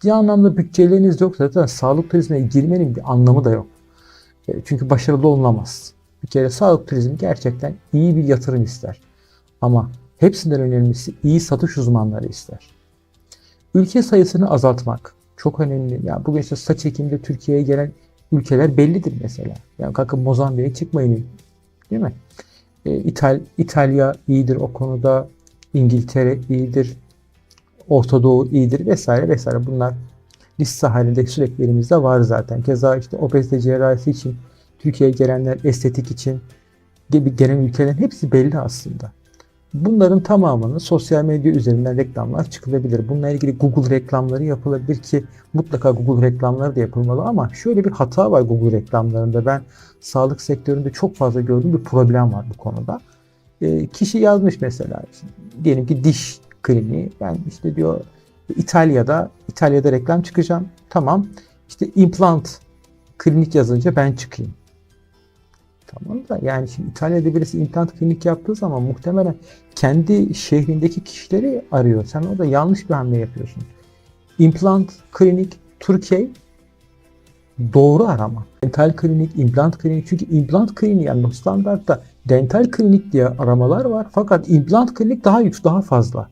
ciddi anlamda bütçeleriniz yok zaten sağlık turizmine girmenin bir anlamı da yok. E, Çünkü başarılı olunamaz. Bir kere sağlık turizmi gerçekten iyi bir yatırım ister. Ama hepsinden önemlisi iyi satış uzmanları ister. Ülke sayısını azaltmak çok önemli. Ya bugün işte saç ekiminde Türkiye'ye gelen ülkeler bellidir mesela. Yani kalkın Mozambik'e çıkmayın. Değil mi? E, İtal İtalya iyidir o konuda. İngiltere iyidir. Orta Doğu iyidir vesaire vesaire. Bunlar liste halinde sürekli elimizde var zaten. Keza işte obezite cerrahisi için Türkiye'ye gelenler estetik için gibi gelen ülkelerin hepsi belli aslında. Bunların tamamını sosyal medya üzerinden reklamlar çıkılabilir. Bununla ilgili Google reklamları yapılabilir ki mutlaka Google reklamları da yapılmalı ama şöyle bir hata var Google reklamlarında. Ben sağlık sektöründe çok fazla gördüğüm bir problem var bu konuda. E, kişi yazmış mesela diyelim ki diş kliniği ben işte diyor İtalya'da İtalya'da reklam çıkacağım. Tamam. İşte implant klinik yazınca ben çıkayım. Tamam da yani şimdi İtalya'da birisi implant klinik yaptığı zaman muhtemelen kendi şehrindeki kişileri arıyor. Sen orada yanlış bir hamle yapıyorsun. Implant klinik Türkiye doğru arama. Dental klinik, implant klinik. Çünkü implant kliniği yani standartta dental klinik diye aramalar var. Fakat implant klinik daha yüksek, daha fazla.